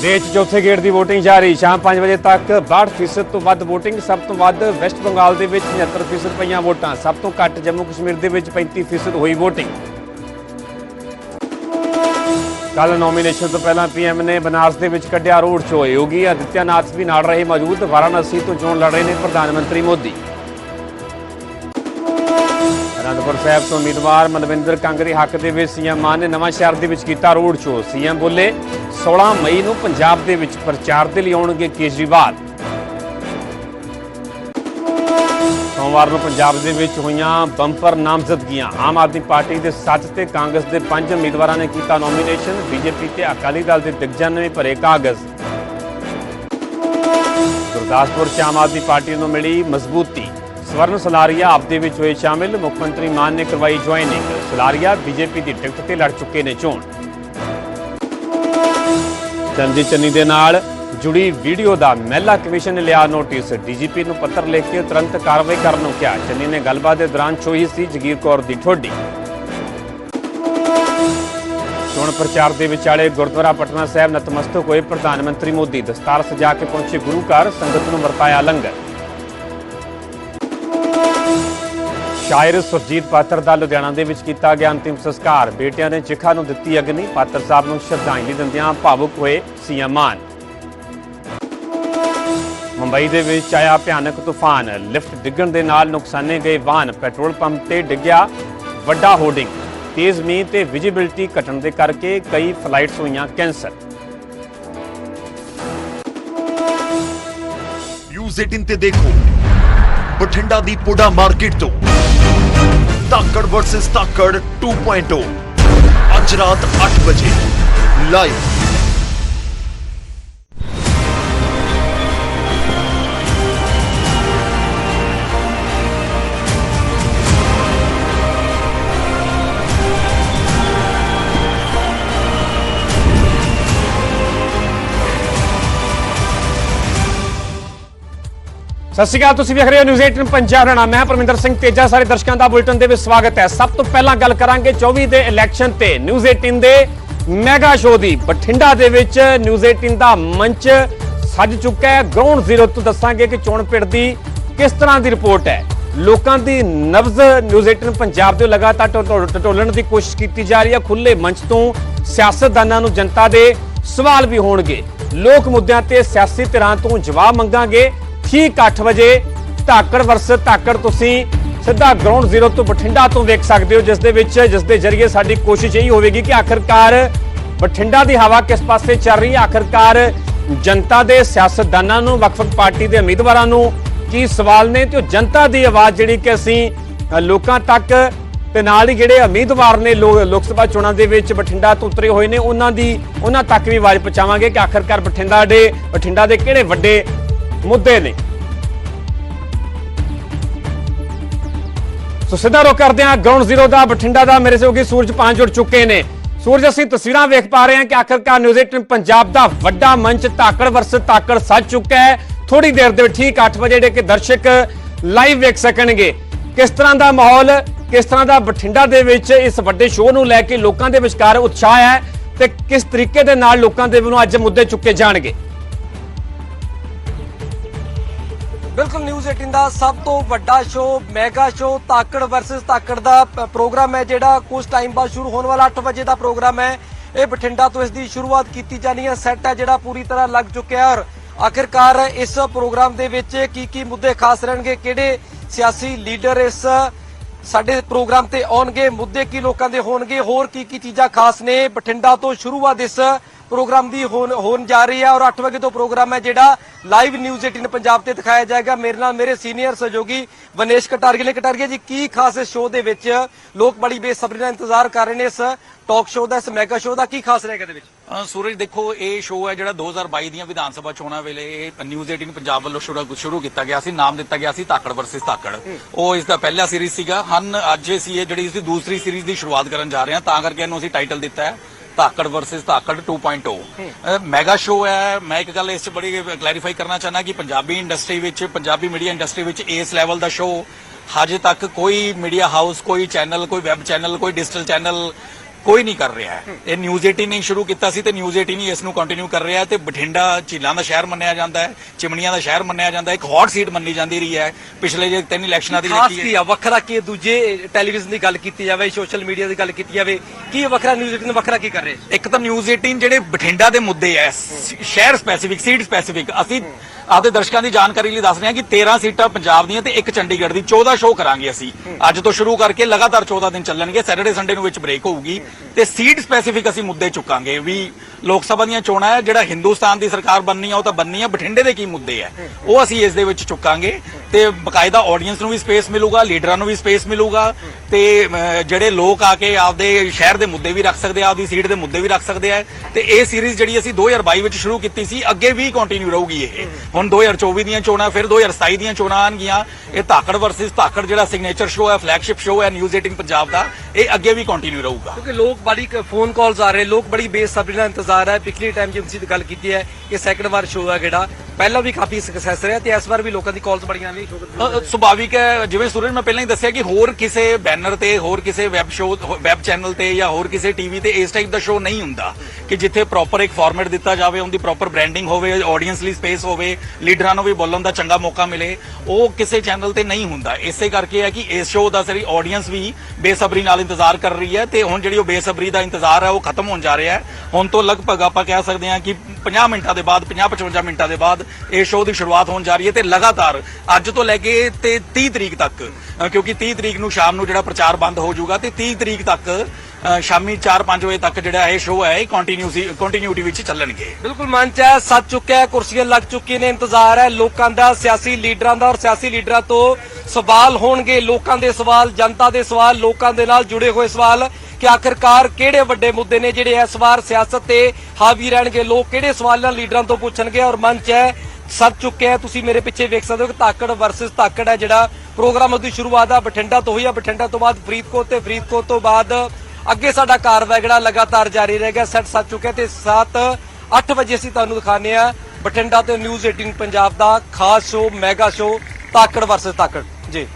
ਦੇਸ਼ 'ਚ ਚੌਥੇ ਗੇੜ ਦੀ VOTING ਜਾਰੀ। ਸ਼ਾਮ 5 ਵਜੇ ਤੱਕ 62% ਤੋਂ ਵੱਧ VOTING, ਸਭ ਤੋਂ ਵੱਧ ਵੈਸਟ ਬੰਗਾਲ ਦੇ ਵਿੱਚ 79% ਪਈਆਂ ਵੋਟਾਂ, ਸਭ ਤੋਂ ਘੱਟ ਜੰਮੂ ਕਸ਼ਮੀਰ ਦੇ ਵਿੱਚ 35% ਹੋਈ VOTING ਕੱਲ ਨੋਮੀਨੇਸ਼ਨ ਤੋਂ ਪਹਿਲਾਂ ਪੀਐਮ ਨੇ ਬਨਾਰਸ ਦੇ ਵਿੱਚ ਕੱਢਿਆ ਰੋਡ ਸ਼ੋਅ ਯੋਗੀ ਆਦਿੱਤਿਆਨਾਥ ਵੀ ਨਾਲ ਰਹੇ ਮੌਜੂਦ। ਵਾਰਾਣਸੀ ਤੋਂ ਚੋਣ ਲੜ ਰਹੇ ਨੇ ਪ੍ਰਧਾਨ ਮੰਤਰੀ ਮੋਦੀ। ਅਨੰਦਪੁਰ ਸਾਹਿਬ ਤੋਂ ਉਮੀਦਵਾਰ ਮਨਵਿੰਦਰ ਕਾਂਗਰੀ ਹੱਕ ਦੇ ਵਿੱਚ ਸੀਐਮ ਮਾਨ ਨੇ ਨਵਾਂ ਸ਼ਹਿਰ ਦੇ ਵਿੱਚ ਕੀਤਾ ਰੋਡ ਸ਼ੋਅ। ਸੀਐਮ ਬੋਲੇ 16 ਮਈ ਨੂੰ ਪੰਜਾਬ ਦੇ ਵਿੱਚ ਪ੍ਰਚਾਰ ਦੇ ਲਈ ਆਉਣਗੇ ਕੇਜਰੀਵਾਲ। ਸੋਮਵਾਰ ਨੂੰ ਪੰਜਾਬ ਦੇ ਵਿੱਚ ਹੋਈਆਂ ਬੰਪਰ ਨਾਮਜ਼ਦਗੀਆਂ। ਆਮ ਆਦਮੀ ਪਾਰਟੀ ਦੇ 7 ਤੇ ਕਾਂਗਰਸ ਦੇ 5 ਉਮੀਦਵਾਰਾਂ ਨੇ ਕੀਤਾ ਨੋਮੀਨੇਸ਼ਨ ਬੀਜੇਪੀ ਤੇ ਅਕਾਲੀ ਦਲ ਦੇ ਦਿਗਜਾਂ ਨੇ ਭਰੇ ਕਾਗਜ਼। ਗੁਰਦਾਸਪੁਰ ਚ ਆਮ ਆਦਮੀ ਪਾਰਟੀ ਨੂੰ ਮਿਲੀ ਮਜ਼ਬੂਤੀ। ਸਵਰਨ ਸਲਾਰੀਆ ਆਪਦੇ ਵਿੱਚ ਹੋਏ ਸ਼ਾਮਿਲ। ਮੁੱਖ ਮੰਤਰੀ ਮਾਨ ਨੇ ਕਰਵਾਈ ਜੁਆਇਨਿੰਗ। ਸਲਾਰੀਆ ਬੀਜੇਪੀ ਦੀ ਟਿਕਟ ਤੇ ਲੜ ਚੁੱਕੇ ਨੇ ਚੋਣ। ਚੰਦੀ ਚੰਨੀ ਦੇ ਨਾਲ ਜੁੜੀ ਵੀਡੀਓ ਦਾ ਮਹਿਲਾ ਕਮਿਸ਼ਨ ਨੇ ਲਿਆ ਨੋਟਿਸ। ਡੀਜੀਪੀ ਨੂੰ ਪੱਤਰ ਲਿਖ ਕੇ ਤੁਰੰਤ ਕਾਰਵਾਈ ਕਰਨ ਨੂੰ ਕਿਹਾ। ਚੰਨੀ ਨੇ ਗੱਲਬਾਤ ਦੇ ਦੌਰਾਨ ਛੋਈ ਸੀ ਜਗੀਰ ਕੌਰ ਦੀ ਠੋਡੀ। ਚੋਣ ਪ੍ਰਚਾਰ ਦੇ ਵਿਚਾਲੇ ਗੁਰਦੁਆਰਾ ਪਟਨਾ ਸਾਹਿਬ ਨਤਮਸਤਕ ਹੋਏ ਪ੍ਰਧਾਨ ਮੰਤਰੀ ਮੋਦੀ। ਦਸਤਾਰ ਸਜਾ ਕੇ ਪਹੁੰਚੇ ਗੁਰੂ ਘਰ, ਸੰਗਤ ਨੂੰ ਵਰਤਾਇਆ ਲੰਗਰ। ਸ਼ਾਇਰ ਸੁਰਜੀਤ ਪਾਤਰ ਦਾ ਲੁਧਿਆਣਾ ਦੇ ਵਿੱਚ ਕੀਤਾ ਗਿਆ ਅੰਤਿਮ ਸੰਸਕਾਰ। ਬੇਟਿਆਂ ਨੇ ਚਿਖਾ ਨੂੰ ਦਿੱਤੀ ਅਗਨੀ, ਪਾਤਰ ਸਾਹਿਬ ਨੂੰ ਸ਼ਰਧਾਂਜਲੀ ਦਿੰਦਿਆਂ ਭਾਵੁਕ ਹੋਏ ਸੀਐਮ ਮਾਨ। ਮੁੰਬਈ ਦੇ ਵਿੱਚ ਆਇਆ ਭਿਆਨਕ ਤੂਫਾਨ। ਲਿਫਟ ਡਿੱਗਣ ਦੇ ਨਾਲ ਨੁਕਸਾਨੇ ਗਏ ਵਾਹਨ। ਪੈਟਰੋਲ ਪੰਪ ਤੇ ਡਿੱਗਿਆ ਵੱਡਾ ਹੋਰਡਿੰਗ। ਤੇਜ਼ ਮੀਂਹ ਤੇ ਵਿਜੀਬਿਲਟੀ ਘਟਣ ਦੇ ਕਰਕੇ ਕਈ ਫਲਾਈਟਸ ਹੋਈਆਂ ਕੈਂਸਲ। ਨਿਊਜ਼ 18 ਤੇ ਦੇਖੋ। ਬਠਿੰਡਾ ਦੀ ਪੁੜਾ ਮਾਰਕੀਟ ਤੋਂ ਤਾਕੜ ਵਰਸਸ ਤਾਕੜ 2.0 ਅੱਜ ਰਾਤ 8 ਵਜੇ ਲਾਈਵ ਸਤਿ ਸ਼੍ਰੀ ਅਕਾਲ, ਤੁਸੀਂ ਵੇਖ ਰਹੇ ਹੋ ਨਿਊਜ਼ 18 ਪੰਜਾਬ ਦਾ ਮੈਂ ਪਰਮਿੰਦਰ ਸਿੰਘ ਤੇਜਾ, ਸਾਰੇ ਦਰਸ਼ਕਾਂ ਦਾ ਬੁਲੇਟਿਨ ਦੇ ਵਿੱਚ ਸਵਾਗਤ ਹੈ। ਸਭ ਤੋਂ ਪਹਿਲਾਂ ਗੱਲ ਕਰਾਂਗੇ 24 ਦੇ ਇਲੈਕਸ਼ਨ ਤੇ। ਨਿਊਜ਼ 18 ਦੇ ਮੈਗਾ ਸ਼ੋਅ ਦੀ ਬਠਿੰਡਾ ਦੇ ਵਿੱਚ ਨਿਊਜ਼ 18 ਦਾ ਮੰਚ ਸੱਜ ਚੁੱਕਾ ਹੈ। ਗਰਾਊਂਡ ਜ਼ੀਰੋ ਤੋਂ ਦੱਸਾਂਗੇ ਕਿ ਚੋਣ ਪਿੜ ਦੀ ਕਿਸ ਤਰ੍ਹਾਂ ਦੀ ਰਿਪੋਰਟ ਹੈ। ਲੋਕਾਂ ਦੀ ਨਬਜ਼ ਨਿਊਜ਼ 18 ਪੰਜਾਬ ਦੇ ਲਗਾਤਾਰ ਟਟੋ- ਟਟੋਲਣ ਦੀ ਕੋਸ਼ਿਸ਼ ਕੀਤੀ ਜਾ ਰਹੀ ਹੈ। ਖੁੱਲੇ ਮੰਚ ਤੋਂ ਸਿਆਸਤਦਾਨਾਂ ਨੂੰ ਜਨਤਾ ਦੇ ਸਵਾਲ ਵੀ ਹੋਣਗੇ। ਲੋਕ ਮੁੱਦਿਆਂ ਤੇ ਸਿਆਸੀ ਧਿਰਾਂ ਤੋਂ ਜਵਾਬ ਮੰਗਾਂਗੇ। ਠੀਕ 8 ਵਜੇ ਧਾਕੜ ਵਰਸ ਧਾਕੜ ਤੁਸੀਂ ਸਿੱਧਾ ਗਰਾਊਂਡ ਜ਼ੀਰੋ ਤੋਂ ਬਠਿੰਡਾ ਤੋਂ ਵੇਖ ਸਕਦੇ ਹੋ, ਜਿਸ ਦੇ ਵਿੱਚ, ਜਿਸ ਦੇ ਜ਼ਰੀਏ ਸਾਡੀ ਕੋਸ਼ਿਸ਼ ਇਹੀ ਹੋਵੇਗੀ ਕਿ ਆਖਰਕਾਰ ਬਠਿੰਡਾ ਦੀ ਹਵਾ ਕਿਸ ਪਾਸੇ ਚੱਲ ਰਹੀ ਹੈ? ਆਖਰਕਾਰ ਜਨਤਾ ਦੇ ਸਿਆਸਤਦਾਨਾਂ ਨੂੰ, ਵੱਖ-ਵੱਖ ਪਾਰਟੀ ਦੇ ਉਮੀਦਵਾਰਾਂ ਨੂੰ ਕੀ ਸਵਾਲ ਨੇ? ਤੇ ਉਹ ਜਨਤਾ ਦੀ ਆਵਾਜ਼ ਜਿਹੜੀ ਕਿ ਅਸੀਂ ਲੋਕਾਂ ਤੱਕ ਤੇ ਨਾਲ ਹੀ ਜਿਹੜੇ ਉਮੀਦਵਾਰ ਨੇ ਲੋ- ਲੋਕ ਸਭਾ ਚੋਣਾਂ ਦੇ ਵਿੱਚ ਬਠਿੰਡਾ ਤੋਂ ਉਤਰੇ ਹੋਏ ਨੇ, ਉਹਨਾਂ ਦੀ, ਉਹਨਾਂ ਤੱਕ ਵੀ ਆਵਾਜ਼ ਪਹੁੰਚਾਵਾਂਗੇ ਕਿ ਆਖਰਕਾਰ ਬਠਿੰਡਾ ਦੇ ਬਠਿੰਡਾ ਦੇ ਕਿਹੜੇ ਵੱਡੇ ਮੁੱਦੇ ਨੇ। ਸੋ ਸਿੱਧਾ ਰੁਕ ਕਰਦੇ ਹਾਂ ਗਰਾਊਂਡ ਜ਼ੀਰੋ ਦਾ, ਬਠਿੰਡਾ ਦਾ, ਮੇਰੇ ਸਹਿਯੋਗੀ ਸੂਰਜ ਪੰਜ ਜੁੜ ਚੁੱਕੇ ਨੇ। ਸੂਰਜ, ਅਸੀਂ ਤਸਵੀਰਾਂ ਵੇਖ ਪਾ ਰਹੇ ਹਾਂ ਕਿ ਆਖਰਕਾਰ ਨਿਊਜ਼ 18 ਪੰਜਾਬ ਦਾ ਵੱਡਾ ਮੰਚ ਤਾਕੜ ਵਰਸ ਤਾਕੜ ਸੱਜ ਚੁੱਕਾ ਹੈ। ਥੋੜੀ ਦੇਰ ਦੇ ਵਿੱਚ ਠੀਕ 8 ਵਜੇ ਜਿਹੜੇ ਕਿ ਦਰਸ਼ਕ ਲਾਈਵ ਵੇਖ ਸਕਣਗੇ। ਕਿਸ ਤਰ੍ਹਾਂ ਦਾ ਮਾਹੌਲ, ਕਿਸ ਤਰ੍ਹਾਂ ਦਾ ਬਠਿੰਡਾ ਦੇ ਵਿੱਚ ਇਸ ਵੱਡੇ ਸ਼ੋਅ ਨੂੰ ਲੈ ਕੇ ਲੋਕਾਂ ਦੇ ਵਿਚਕਾਰ ਉਤਸ਼ਾਹ ਹੈ ਤੇ ਕਿਸ ਤਰੀਕੇ ਦੇ ਨਾਲ ਲੋਕਾਂ ਦੇ ਵੱਲੋਂ ਅੱਜ ਮੁੱਦੇ ਚੁੱਕੇ ਜਾਣਗੇ। ਬਿਲਕੁਲ ਨਿਊਜ਼ 18 ਦਾ ਸਭ ਤੋਂ ਵੱਡਾ show mega show Takad versus Takad ਦਾ ਪ੍ਰੋਗਰਾਮ ਹੈ ਜਿਹੜਾ ਕੁਝ ਟਾਈਮ ਬਾਅਦ ਸ਼ੁਰੂ ਹੋਣ ਵਾਲਾ 8 ਵਜੇ ਦਾ ਪ੍ਰੋਗਰਾਮ ਹੈ। ਇਹ ਬਠਿੰਡਾ ਤੋਂ ਇਸ ਦੀ ਸ਼ੁਰੂਆਤ ਕੀਤੀ ਜਾਣੀ ਹੈ। ਸੈੱਟ ਹੈ ਜਿਹੜਾ ਪੂਰੀ ਤਰ੍ਹਾਂ ਲੱਗ ਚੁੱਕਿਆ ਔਰ ਆਖਿਰਕਾਰ ਇਸ ਪ੍ਰੋਗਰਾਮ ਦੇ ਵਿੱਚ ਕੀ ਕੀ ਮੁੱਦੇ ਖਾਸ ਰਹਿਣਗੇ, ਕਿਹੜੇ ਸਿਆਸੀ ਲੀਡਰ ਇਸ ਸਾਡੇ ਪ੍ਰੋਗਰਾਮ ਤੇ ਆਉਣਗੇ, ਮੁੱਦੇ ਕੀ ਲੋਕਾਂ ਦੇ ਹੋਣਗੇ, ਹੋਰ ਕੀ ਕੀ ਚੀਜ਼ਾਂ ਖਾਸ ਨੇ। ਬਠਿੰਡਾ ਤੋਂ ਸ਼ੁਰੂਆਤ ਇਸ ਪ੍ਰੋਗਰਾਮ ਦੀ ਹੋਣ ਜਾ ਰਹੀ ਹੈ ਔਰ 8 ਵਜੇ ਤੋਂ ਪ੍ਰੋਗਰਾਮ ਹੈ ਜਿਹੜਾ ਲਾਈਵ ਨਿਊਜ਼ 18 ਪੰਜਾਬ ਤੇ ਦਿਖਾਇਆ ਜਾਏਗਾ। ਮੇਰੇ ਨਾਲ ਮੇਰੇ ਸੀਨੀਅਰ ਸਹਿਯੋਗੀ ਵਨੇਸ਼ ਕਟਾਰੀਆ ਨੇ। ਕਟਾਰੀਆ ਜੀ ਕੀ ਖਾਸ ਇਸ ਸ਼ੋਅ ਦੇ ਵਿੱਚ ਲੋਕ ਬੜੀ ਬੇਸਬਰੀ ਨਾਲ ਇੰਤਜ਼ਾਰ ਕਰ ਰਹੇ ਨੇ ਇਸ ਟਾਕ ਸ਼ੋਅ ਦਾ ਇਸ ਮੈਗਾ ਸ਼ੋਅ ਦਾ? ਕੀ ਖਾਸ ਰਹੇਗਾ ਇਹਦੇ ਵਿੱਚ? ਸੂਰਜ ਦੇਖੋ ਇਹ ਸ਼ੋਅ ਹੈ ਜਿਹੜਾ 2022 ਦੀਆਂ ਵਿਧਾਨ ਸਭਾ ਚੋਣਾਂ ਵੇਲੇ ਇਹ ਨਿਊਜ਼ 18 ਪੰਜਾਬ ਵੱਲੋਂ ਸ਼ੁਰੂ ਸ਼ੁਰੂ ਕੀਤਾ ਗਿਆ ਸੀ ਨਾਮ ਦਿੱਤਾ ਗਿਆ ਸੀ ਧਾਕੜ ਵਰਸਸ ਧਾਕੜ ਉਹ ਇਸ ਦਾ ਪਹਿਲਾ ਸੀਰੀਜ਼ ਸੀਗਾ। ਹਨ ਅੱਜ ਅਸੀਂ ਇਹ ਜਿਹੜੀ ਇਸ ਦੀ ਦੂਸਰੀ ਸੀਰੀਜ਼ ਦੀ ਸ਼ੁਰੂਆਤ ਕਰਨ ਜਾ ਰਹੇ ਹਾਂ ਤਾਂ ਕਰਕੇ ਇਹਨੂੰ ਅਸੀਂ ਟਾਈਟਲ ਦਿੱਤਾ ਹੈ। ਧਾਕੜ ਵਰਸਸ ਧਾਕੜ 2.0 ਅ, ਮੈਗਾ ਸ਼ੋਅ ਹੈ। ਮੈਂ ਇੱਕ ਗੱਲ ਇਸ 'ਚ ਬੜੀ ਕਲੈਰੀਫਾਈ ਕਰਨਾ ਚਾਹਨਾ ਕਿ ਪੰਜਾਬੀ ਇੰਡਸਟਰੀ ਵਿੱਚ ਪੰਜਾਬੀ ਮੀਡੀਆ ਇੰਡਸਟਰੀ ਵਿੱਚ ਇਸ ਲੈਵਲ ਦਾ ਸ਼ੋਅ ਹਜੇ ਤੱਕ ਕੋਈ ਮੀਡੀਆ ਹਾਊਸ ਕੋਈ ਚੈਨਲ ਕੋਈ ਵੈਬ ਚੈਨਲ ਕੋਈ ਡਿਜੀਟਲ ਚੈਨਲ ਕੋਈ ਨਹੀਂ ਕਰ ਰਿਹਾ ਹੈ। ਇਹ ਨਿਊਜ਼ 18 ਨੇ ਸ਼ੁਰੂ ਕੀਤਾ ਸੀ ਤੇ ਨਿਊਜ਼ 18 ਹੀ ਇਸ ਨੂੰ ਕੰਟੀਨਿਊ ਕਰ ਰਿਹਾ ਹੈ ਤੇ ਬਠਿੰਡਾ ਝੀਲਾਂ ਦਾ ਸ਼ਹਿਰ ਮੰਨਿਆ ਜਾਂਦਾ ਹੈ ਚਿਮਨੀਆਂ ਦਾ ਸ਼ਹਿਰ ਮੰਨਿਆ ਜਾਂਦਾ ਹੈ ਇੱਕ ਹੌਟ ਸੀਟ ਮੰਨੀ ਜਾਂਦੀ ਰਹੀ ਹੈ। ਪਿਛਲੇ ਜੇ ਤਿੰਨ ਇਲੈਕਸ਼ਨਾਂ ਦੀ ਦੇਖੀ ਕੀ ਆ ਵੱਖਰਾ ਕੀ ਹੈ? ਦੂਜੇ ਟੈਲੀਵਿਜ਼ਨ ਦੀ ਗੱਲ ਕੀਤੀ ਜਾਵੇ ਸੋਸ਼ਲ ਮੀਡੀਆ ਦੀ ਗੱਲ ਕੀਤੀ ਜਾਵੇ ਕੀ ਵੱਖਰਾ ਨਿਊਜ਼ 18 ਵੱਖਰਾ ਕੀ ਕਰ ਰਹੇ? ਇੱਕ ਤਾਂ ਨਿਊਜ਼ 18 ਜਿਹੜੇ ਬਠਿੰਡਾ ਦੇ ਮੁੱਦੇ ਐ ਸ਼ਹਿਰ ਸਪੈਸੀਫਿਕ ਸੀਟ ਸਪੈਸੀਫਿਕ ਅਸੀਂ ਆਪਦੇ ਦਰਸ਼ਕਾਂ ਦੀ ਜਾਣਕਾਰੀ ਲਈ ਦੱਸ ਰਹੇ ਹਾਂ ਕਿ 13 ਸੀਟਾਂ ਪੰਜਾਬ ਦੀਆਂ ਤੇ ਇੱਕ ਚੰਡੀਗੜ੍ਹ ਦੀ। 14 ਸ਼ੋਅ ਕਰਾਂਗੇ ਅਸੀਂ। ਅੱਜ ਤੋਂ ਸ਼ੁਰੂ ਕਰਕੇ ਲਗਾਤਾਰ 14 ਦਿਨ ਚੱਲਣਗੇ। ਸੈਟਰਡੇ ਸੰਡੇ ਨੂੰ ਵਿੱਚ ਬ੍ਰੇਕ ਹੋਊਗੀ। ਤੇ ਸੀਟ ਸਪੈਸੀਫਿਕ ਅਸੀਂ ਮੁੱਦੇ ਚੁੱਕਾਂਗੇ। ਵੀ ਲੋਕ ਸਭਾ ਦੀਆਂ ਚੋਣਾਂ ਹੈ, ਜਿਹੜਾ ਹਿੰਦੁਸਤਾਨ ਦੀ ਸਰਕਾਰ ਬਣਨੀ ਆ, ਉਹ ਤਾਂ ਬਣਨੀ ਆ। ਬਠਿੰਡੇ ਦੇ ਕੀ ਮੁੱਦੇ ਆ ਉਹ ਅਸੀਂ ਇਸ ਦੇ ਵਿੱਚ ਚੁੱਕਾਂਗੇ। ਤੇ ਬਕਾਇਦਾ ਆਡੀਅנס ਨੂੰ ਵੀ ਸਪੇਸ ਮਿਲੂਗਾ ਲੀਡਰਾਂ ਨੂੰ ਵੀ ਸਪੇਸ ਮਿਲੂਗਾ। ਤੇ ਜਿਹੜੇ ਲੋਕ ਆ ਕੇ ਆਪਦੇ ਸ਼ਹਿਰ ਦੇ ਮੁੱਦੇ ਵੀ ਰੱਖ ਸਕਦੇ ਆ, ਆਪਦੀ ਸੀਟ ਦੇ ਮੁੱਦੇ ਵੀ ਰੱਖ ਸਕਦੇ ਆ। ਤੇ ਇਹ ਸੀਰੀਜ਼ ਜਿਹੜੀ ਅਸੀਂ 2022 ਵਿੱਚ ਸ਼ੁਰੂ ਕੀਤੀ ਸੀ, ਅੱਗੇ ਵੀ ਕੰਟੀਨਿਊ ਰਹੂਗੀ ਇਹ। ਹੁਣ 2024 ਦੀਆਂ ਚੋਣਾਂ, ਫਿਰ 2027 ਦੀਆਂ ਚੋਣਾਂ ਆਣਗੀਆਂ ਇਹ ਧਾਕੜ ਵਰਸਸ ਧਾਕੜ ਜਿਹੜਾ ਸਿਗਨੇਚਰ ਸ਼ੋਅ ਹੈ ਫਲੈਗਸ਼ਿਪ ਸ਼ੋਅ ਹੈ ਨਿਊਜ਼ 18 ਪੰਜਾਬ ਦਾ, ਇਹ ਅੱਗੇ ਵੀ ਕੰਟੀਨਿਊ ਰਹੂਗਾ। ਕਿਉਂਕਿ ਲੋਕ ਬੜੀ ਫੋਨ ਕਾਲਸ ਆ ਰਹੇ, ਲੋਕ ਬੜੀ ਬੇਸਬਰੀ ਨਾਲ ਇੰਤਜ਼ਾਰ ਹੈ। ਪਿਛਲੇ ਟਾਈਮ ਜਿਵੇਂ ਤੁਸੀਂ ਗੱਲ ਕੀਤੀ ਹੈ, ਇਹ ਸੈਕੰਡ ਵਾਰ ਸ਼ੋਅ ਹੈ ਜਿਹੜਾ। ਪਹਿਲਾਂ ਵੀ ਕਾਫੀ ਸਕਸੈਸ ਰਿਹਾ ਤੇ ਇਸ ਵਾਰ ਵੀ ਲੋਕਾਂ ਦੀ ਕਾਲਸ ਬੜੀਆਂ ਨੇ ਸੁਭਾਵਿਕ ਹੈ। ਜਿਵੇਂ ਸੂਰਜ, ਮੈਂ ਪਹਿਲਾਂ ਹੀ ਦੱਸਿਆ ਕਿ ਹੋਰ ਕਿਸੇ ਬੈਨਰ ਤੇ, ਹੋਰ ਕਿਸੇ ਵੈਬ ਸ਼ੋਅ ਵੈਬ ਚੈਨਲ ਤੇ ਜਾਂ ਹੋਰ ਕਿਸੇ ਟੀਵੀ ਤੇ ਇਸ ਟਾਈਪ ਦਾ ਸ਼ੋਅ ਨਹੀਂ ਹੁੰਦਾ ਕਿ ਜਿੱਥੇ ਪ੍ਰੋਪਰ ਇੱਕ ਫਾਰਮੈਟ ਦਿੱਤਾ ਜਾਵੇ, ਉਹਦੀ ਪ੍ਰੋਪਰ ਬ੍ਰਾਂਡਿੰਗ ਹੋਵੇ ਆਡੀਅנס ਲਈ ਸਪੇਸ ਹੋਵੇ ਲੀਡਰਾਂ ਨੂੰ ਵੀ ਬੋਲਣ ਦਾ ਚੰਗਾ ਮੌਕਾ ਮਿਲੇ, ਉਹ ਕਿਸੇ ਚੈਨਲ ਤੇ ਨਹੀਂ ਹੁੰਦਾ। ਇਸੇ ਕਰਕੇ ਹੈ ਕਿ ਇਸ ਸ਼ੋਅ ਦਾ ਸਾਰੀ ਆਡੀਅנס ਵੀ ਬੇਸਬਰੀ ਨਾਲ ਇੰਤਜ਼ਾਰ ਕਰ ਰਹੀ ਹੈ ਤੇ ਹੁਣ ਜਿਹੜੀ ਉਹ ਬੇਸਬਰੀ ਦਾ ਇੰਤਜ਼ਾਰ ਹੈ, ਉਹ ਖਤਮ ਹੋਣ ਜਾ ਰਿਹਾ ਹੈ। ਹੁਣ ਤੋਂ ਲਗਭਗ ਆਪਾਂ ਕਹਿ ਸਕਦੇ ਹਾਂ ਕਿ 50 ਮਿੰਟਾਂ ਦੇ ਬਾਅਦ 50 55 ਮਿੰਟਾਂ ਦੇ ਬਾਅਦ ਇਹ ਸ਼ੋਅ ਦੀ ਸ਼ੁਰੂਆਤ ਹੋਣ ਜਾ ਰਹੀ ਹੈ ਤੇ ਲਗਾਤਾਰ ਅੱਜ ਤੋਂ ਲੈ ਕੇ ਤੇ 30 ਤਰੀਕ ਤੱਕ ਕਿਉਂਕਿ 30 ਤਰੀਕ ਨੂੰ ਸ਼ਾਮ ਨੂੰ ਜਿਹੜਾ ਪ੍ਰਚਾਰ ਬੰਦ ਹੋ ਜਾਊਗਾ ਤੇ 30 ਤਰੀਕ ਤੱਕ ਸ਼ਾਮੀ 4-5 ਵਜੇ ਤੱਕ ਜਿਹੜਾ ਇਹ ਸ਼ੋਅ ਹੈ, ਇਹ ਕੰਟੀਨਿਊਸੀ ਕੰਟੀਨਿਊਟੀ ਵਿੱਚ ਚੱਲਣਗੇ। ਬਿਲਕੁਲ ਮੰਚ ਹੈ, ਸੱਜ ਚੁੱਕਿਆ ਹੈ, ਕੁਰਸੀਆਂ ਲੱਗ ਚੁੱਕੀਆਂ ਨੇ, ਇੰਤਜ਼ਾਰ ਹੈ ਲੋਕਾਂ ਦਾ, ਸਿਆਸੀ ਲੀਡਰਾਂ ਦਾ ਔਰ ਸਿਆਸੀ ਲੀਡਰਾਂ ਤੋਂ ਸਵਾਲ ਹੋਣਗੇ ਲੋਕਾਂ ਦੇ ਸਵਾਲ, ਜਨਤਾ ਦੇ ਸਵਾਲ, ਲੋਕਾਂ ਦੇ ਨਾਲ ਜੁੜੇ ਹੋਏ ਸਵਾਲ। ਕਿ ਆਖਿਰਕਾਰ ਕਿਹੜੇ ਵੱਡੇ ਮੁੱਦੇ ਨੇ ਜਿਹੜੇ ਇਸ ਵਾਰ ਸਿਆਸਤ ਤੇ ਹਾਵੀ ਰਹਿਣਗੇ? ਲੋਕ ਕਿਹੜੇ ਸਵਾਲਾਂ ਲੀਡਰਾਂ ਤੋਂ ਪੁੱਛਣਗੇ? ਔਰ ਮੰਚ ਹੈ ਸੱਜ ਚੁੱਕਿਆ ਹੈ। ਤੁਸੀਂ ਮੇਰੇ ਪਿੱਛੇ ਵੇਖ ਸਕਦੇ ਹੋ ਕਿ ਤਾਕੜ ਵਰਸਸ ਤਾਕੜ ਹੈ ਜਿਹੜਾ ਪ੍ਰੋਗਰਾਮ ਉਹਦੀ ਸ਼ੁਰੂਆਤ ਆ, ਬਠਿੰਡਾ ਤੋਂ ਹੋਈ ਆ। ਬਠਿੰਡਾ ਤੋਂ ਬਾਅਦ ਫਰੀਦਕੋਟ ਤੇ ਫਰੀਦਕੋਟ ਤੋਂ ਬਾਅਦ ਅੱਗੇ ਸਾਡਾ ਕਾਰਵਾਈ ਜਿਹੜਾ ਲਗਾਤਾਰ ਜਾਰੀ ਰਹੇਗਾ ਸੈੱਟ ਸੱਜ ਚੁੱਕਿਆ ਤੇ 7 8 ਵਜੇ ਅਸੀਂ ਤੁਹਾਨੂੰ ਦਿਖਾਣੇ ਆ ਬਠਿੰਡਾ ਤੇ ਨਿਊਜ਼ 18 ਪੰਜਾਬ ਦਾ ਖਾਸ show mega show Takad versus Takad ji.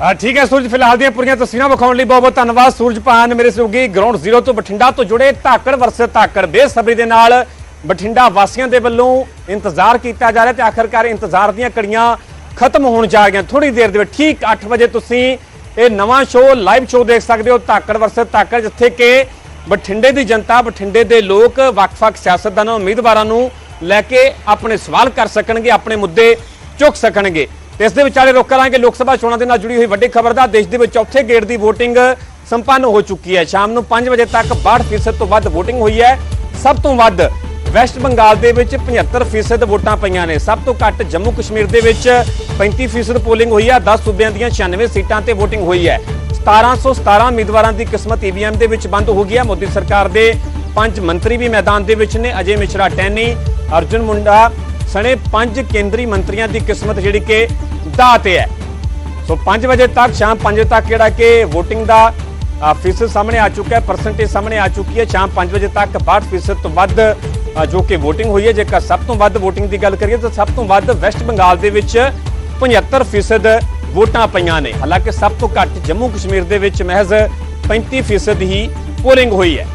ਆ ਠੀਕ ਹੈ ਸੂਰਜ, ਫਿਲਹਾਲ ਦੀਆਂ ਪੂਰੀਆਂ ਤਸਵੀਰਾਂ ਵਿਖਾਉਣ ਲਈ ਬਹੁਤ ਬਹੁਤ ਧੰਨਵਾਦ। ਸੂਰਜ ਪਾਨ ਮੇਰੇ ਸਹਿਯੋਗੀ ਗਰਾਊਂਡ ਜ਼ੀਰੋ ਤੋਂ ਬਠਿੰਡਾ ਤੋਂ ਜੁੜੇ ਧਾਕੜ ਵਰਸੇ ਧਾਕੜ ਬੇਸਬਰੀ ਦੇ ਨਾਲ ਬਠਿੰਡਾ ਵਾਸੀਆਂ ਦੇ ਵੱਲੋਂ ਇੰਤਜ਼ਾਰ ਕੀਤਾ ਜਾ ਰਿਹਾ ਤੇ ਆਖਰਕਾਰ ਇੰਤਜ਼ਾਰ ਦੀਆਂ ਕੜੀਆਂ ਖਤਮ ਹੋਣ ਜਾ ਰਹੀਆਂ। ਥੋੜੀ ਦੇਰ ਦੇ ਵਿੱਚ ਠੀਕ 8 ਵਜੇ ਤੁਸੀਂ ਇਹ ਨਵਾਂ ਸ਼ੋਅ, ਲਾਈਵ ਸ਼ੋਅ ਦੇਖ ਸਕਦੇ ਹੋ ਧਾਕੜ ਵਰਸੇ ਧਾਕੜ, ਜਿੱਥੇ ਕਿ ਬਠਿੰਡੇ ਦੀ ਜਨਤਾ, ਬਠਿੰਡੇ ਦੇ ਲੋਕ ਵੱਖ-ਵੱਖ ਸਿਆਸਤਦਾਨਾਂ, ਉਮੀਦਵਾਰਾਂ ਨੂੰ ਲੈ ਕੇ ਆਪਣੇ ਸਵਾਲ ਕਰ ਸਕਣਗੇ, ਆਪਣੇ ਮੁੱਦੇ ਚੁੱਕ ਸਕਣਗੇ। ਇਸ ਦੇ ਵਿਚਾਲੇ ਰੁਕ ਕਰਾਂਗੇ ਲੋਕ ਸਭਾ ਚੋਣਾਂ ਦੇ ਨਾਲ ਜੁੜੀ ਹੋਈ ਵੱਡੀ ਖਬਰ ਦਾ ਦੇਸ਼ ਦੇ ਵਿੱਚ ਚੌਥੇ ਗੇੜ ਦੀ ਵੋਟਿੰਗ ਸੰਪੰਨ ਹੋ ਚੁੱਕੀ ਹੈ। ਸ਼ਾਮ ਨੂੰ 5 ਵਜੇ ਤੱਕ 62% ਤੋਂ ਵੱਧ ਵੋਟਿੰਗ ਹੋਈ ਹੈ। ਸਭ ਤੋਂ ਵੱਧ ਵੈਸਟ ਬੰਗਾਲ ਦੇ ਵਿੱਚ 75% ਵੋਟਾਂ ਪਈਆਂ ਨੇ। ਸਭ ਤੋਂ ਘੱਟ ਜੰਮੂ ਕਸ਼ਮੀਰ ਦੇ ਵਿੱਚ 35% ਪੋਲਿੰਗ ਹੋਈ ਹੈ। 10 ਸੂਬਿਆਂ ਦੀਆਂ 96 ਸੀਟਾਂ ਤੇ ਵੋਟਿੰਗ ਹੋਈ ਹੈ। 1717 ਉਮੀਦਵਾਰਾਂ ਦੀ ਕਿਸਮਤ EVM ਦੇ ਵਿੱਚ ਬੰਦ ਹੋ ਗਈ ਹੈ। ਮੋਦੀ ਸਰਕਾਰ ਦੇ ਪੰਜ ਮੰਤਰੀ ਵੀ ਮੈਦਾਨ ਦੇ ਵਿੱਚ ਨੇ। ਅਜੇ ਮਿਸ਼ਰਾ ਟੈਨੀ, ਅਰਜੁਨ ਮੁੰਡਾ ਸਣੇ ਪੰਜ ਕੇਂਦਰੀ ਮੰਤਰੀਆਂ ਦੀ ਕਿਸਮਤ ਜਿਹੜੀ ਕਿ ਦਾ ਤੇ ਹੈ। ਸੋ 5 ਵਜੇ ਤੱਕ, ਸ਼ਾਮ 5 ਵਜੇ ਤੱਕ ਜਿਹੜਾ ਕਿ VOTING ਦਾ ਫੀਸਦ ਸਾਹਮਣੇ ਆ ਚੁੱਕਾ ਹੈ ਪਰਸੈਂਟੇਜ ਸਾਹਮਣੇ ਆ ਚੁੱਕੀ ਹੈ। ਸ਼ਾਮ 5 ਵਜੇ ਤੱਕ 62% ਤੋਂ ਵੱਧ ਜੋ ਕਿ VOTING ਹੋਈ ਹੈ, ਜੇਕਰ ਸਭ ਤੋਂ ਵੱਧ VOTING ਦੀ ਗੱਲ ਕਰੀਏ ਤਾਂ ਸਭ ਤੋਂ ਵੱਧ ਵੈਸਟ ਬੰਗਾਲ ਦੇ ਵਿੱਚ 75% ਵੋਟਾਂ ਪਈਆਂ ਨੇ। ਹਾਲਾਂਕਿ ਸਭ ਤੋਂ ਘੱਟ ਜੰਮੂ ਕਸ਼ਮੀਰ ਦੇ ਵਿੱਚ ਮਹਿਜ਼ 35% ਹੀ ਪੋਲਿੰਗ ਹੋਈ ਹੈ।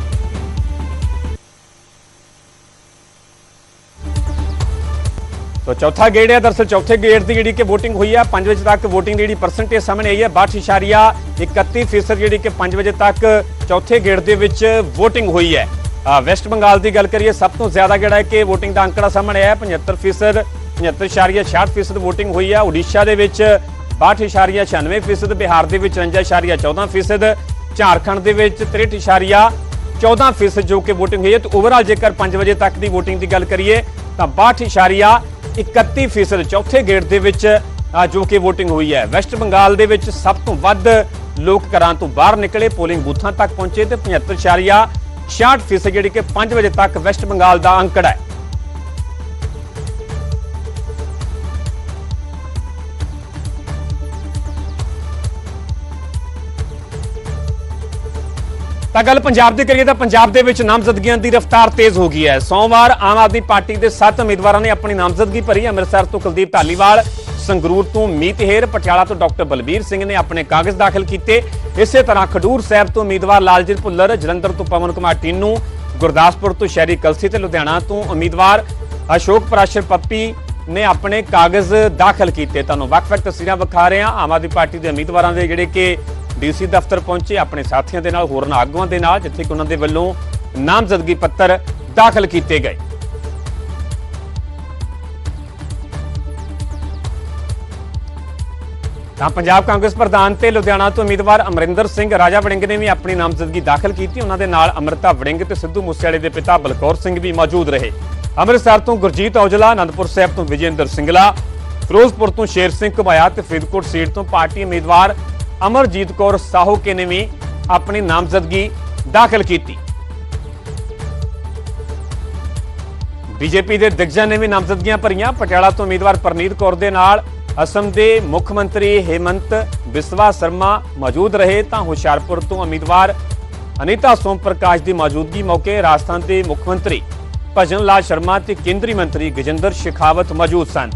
ਤੋ ਚੌਥਾ ਗੇੜ ਹੈ। ਦਰਸਲ ਚੌਥੇ ਗੇੜ ਦੀ ਜਿਹੜੀ ਕਿ VOTING ਹੋਈ ਹੈ 5 ਵਜੇ ਤੱਕ VOTING ਦੀ ਜਿਹੜੀ ਪਰਸੈਂਟੇਜ ਸਾਹਮਣੇ ਆਈ ਹੈ 62.31% ਜਿਹੜੀ ਕਿ 5 ਵਜੇ ਤੱਕ ਚੌਥੇ ਗੇੜ ਦੇ ਵਿੱਚ VOTING ਹੋਈ ਹੈ। ਵੈਸਟ ਬੰਗਾਲ ਦੀ ਗੱਲ ਕਰੀਏ, ਸਭ ਤੋਂ ਜ਼ਿਆਦਾ ਜਿਹੜਾ ਹੈ ਕਿ VOTING ਦਾ ਅੰਕੜਾ ਸਾਹਮਣੇ ਆਇਆ 75% 75.66% VOTING ਹੋਈ ਹੈ ਓਡੀਸ਼ਾ ਦੇ ਵਿੱਚ 62.96% ਬਿਹਾਰ ਦੇ ਵਿੱਚ 53.14% ਝਾਰਖੰਡ ਦੇ ਵਿੱਚ 63.14% ਜੋ ਕਿ VOTING ਹੋਈ ਹੈ। ਤੇ ਓਵਰਆਲ ਜੇਕਰ 5 ਵਜੇ ਤੱਕ ਦੀ VOTING ਦੀ ਗੱਲ ਕਰੀਏ, ਤਾਂ 62.31% ਚੌਥੇ ਗੇੜ ਦੇ ਵਿੱਚ ਜੋ ਕਿ VOTING ਹੋਈ ਹੈ। ਵੈਸਟ ਬੰਗਾਲ ਦੇ ਵਿੱਚ ਸਭ ਤੋਂ ਵੱਧ ਲੋਕ ਘਰਾਂ ਤੋਂ ਬਾਹਰ ਨਿਕਲੇ, ਪੋਲਿੰਗ ਬੂਥਾਂ ਤੱਕ ਪਹੁੰਚੇ ਤੇ 75.66% ਜਿਹੜੀ ਕਿ 5 ਵਜੇ ਤੱਕ ਵੈਸਟ ਬੰਗਾਲ ਦਾ ਅੰਕੜਾ ਹੈ। ਤਾਂ ਗੱਲ ਪੰਜਾਬ ਦੀ ਕਰੀਏ ਤਾਂ ਪੰਜਾਬ ਦੇ ਵਿੱਚ ਨਾਮਜ਼ਦਗੀਆਂ ਦੀ ਰਫ਼ਤਾਰ ਤੇਜ਼ ਹੋ ਗਈ ਹੈ। ਸੋਮਵਾਰ ਆਮ ਆਦਮੀ ਪਾਰਟੀ ਦੇ 7 ਉਮੀਦਵਾਰਾਂ ਨੇ ਆਪਣੀ ਨਾਮਜ਼ਦਗੀ ਭਰੀ। ਅੰਮ੍ਰਿਤਸਰ ਤੋਂ ਕੁਲਦੀਪ ਢਾਲੀਵਾਲ, ਸੰਗਰੂਰ ਤੋਂ ਮੀਤ ਹੇਰ, ਪਟਿਆਲਾ ਤੋਂ ਡਾਕਟਰ ਬਲਬੀਰ ਸਿੰਘ ਨੇ ਆਪਣੇ ਕਾਗਜ਼ ਦਾਖਲ ਕੀਤੇ। ਇਸੇ ਤਰ੍ਹਾਂ ਖਡੂਰ ਸਾਹਿਬ ਤੋਂ ਉਮੀਦਵਾਰ ਲਾਲਜੀਤ ਭੁੱਲਰ, ਜਲੰਧਰ ਤੋਂ ਪਵਨ ਕੁਮਾਰ ਟੀਨੂ, ਗੁਰਦਾਸਪੁਰ ਤੋਂ ਸ਼ਹਿਰੀ ਕਲਸੀ ਤੇ ਲੁਧਿਆਣਾ ਤੋਂ ਉਮੀਦਵਾਰ ਅਸ਼ੋਕ ਪ੍ਰਾਸ਼ਰ ਪੱਪੀ ਨੇ ਆਪਣੇ ਕਾਗਜ਼ ਦਾਖਲ ਕੀਤੇ। ਤੁਹਾਨੂੰ ਵੱਖ-ਵੱਖ ਤਸਵੀਰਾਂ ਵਿਖਾ ਰਹੇ ਹਾਂ। ਆਮ ਆਦਮੀ ਪਾਰਟੀ ਦੇ ਉਮੀਦਵਾਰਾਂ ਦੇ ਜਿਹੜੇ ਕਿ ਡੀਸੀ ਦਫ਼ਤਰ ਪਹੁੰਚੇ ਆਪਣੇ ਸਾਥੀਆਂ ਦੇ ਨਾਲ, ਹੋਰਨਾਂ ਆਗੂਆਂ ਦੇ ਨਾਲ, ਜਿੱਥੇ ਕਿ ਉਹਨਾਂ ਦੇ ਵੱਲੋਂ ਨਾਮਜ਼ਦਗੀ ਪੱਤਰ ਦਾਖਲ ਕੀਤੇ ਗਏ। ਤਾਂ ਪੰਜਾਬ ਕਾਂਗਰਸ ਪ੍ਰਧਾਨ ਤੇ ਲੁਧਿਆਣਾ ਤੋਂ ਉਮੀਦਵਾਰ ਅਮਰਿੰਦਰ ਸਿੰਘ, ਰਾਜਾ ਵੜਿੰਗ ਨੇ ਵੀ ਆਪਣੀ ਨਾਮਜ਼ਦਗੀ ਦਾਖਲ ਕੀਤੀ। ਉਹਨਾਂ ਦੇ ਨਾਲ ਅਮਰਤਾ ਵੜਿੰਗ ਤੇ ਸਿੱਧੂ ਮੂਸੇਵਾਲੇ ਦੇ ਪਿਤਾ ਬਲਕੌਰ ਸਿੰਘ ਵੀ ਮੌਜੂਦ ਰਹੇ। ਅੰਮ੍ਰਿਤਸਰ ਤੋਂ ਗੁਰਜੀਤ ਔਜਲਾ, ਅਨੰਦਪੁਰ ਸਾਹਿਬ ਤੋਂ ਵਿਜੇਂਦਰ ਸਿੰਗਲਾ, ਫਿਰੋਜ਼ਪੁਰ ਤੋਂ ਸ਼ੇਰ ਸਿੰਘ ਘੁਬਾਇਆ ਤੇ ਫਰੀਦਕੋਟ ਸੀਟ ਤੋਂ ਪਾਰਟੀ ਉਮੀਦਵਾਰ ਅਮਰਜੀਤ ਕੌਰ ਸਾਹੋਕੇ ਨੇ ਵੀ ਆਪਣੀ ਨਾਮਜ਼ਦਗੀ ਦਾਖਲ ਕੀਤੀ। ਬੀਜੇਪੀ ਦੇ ਦਿਗਜਾਂ ਨੇ ਵੀ ਨਾਮਜ਼ਦਗੀਆਂ ਭਰੀਆਂ। ਪਟਿਆਲਾ ਤੋਂ ਉਮੀਦਵਾਰ ਪਰਨੀਤ ਕੌਰ ਦੇ ਨਾਲ ਅਸਮ ਦੇ ਮੁੱਖ ਮੰਤਰੀ ਹੇਮੰਤ ਬਿਸਵਾ ਸ਼ਰਮਾ ਮੌਜੂਦ ਰਹੇ। ਤਾਂ ਹੁਸ਼ਿਆਰਪੁਰ ਤੋਂ ਉਮੀਦਵਾਰ ਅਨੀਤਾ ਸੋਮ ਪ੍ਰਕਾਸ਼ ਦੀ ਮੌਜੂਦਗੀ ਮੌਕੇ ਰਾਜਸਥਾਨ ਦੇ ਮੁੱਖ ਮੰਤਰੀ ਭਜਨ ਲਾਲ ਸ਼ਰਮਾ ਤੇ ਕੇਂਦਰੀ ਮੰਤਰੀ ਗਜਿੰਦਰ ਸ਼ੇਖਾਵਤ ਮੌਜੂਦ ਸਨ।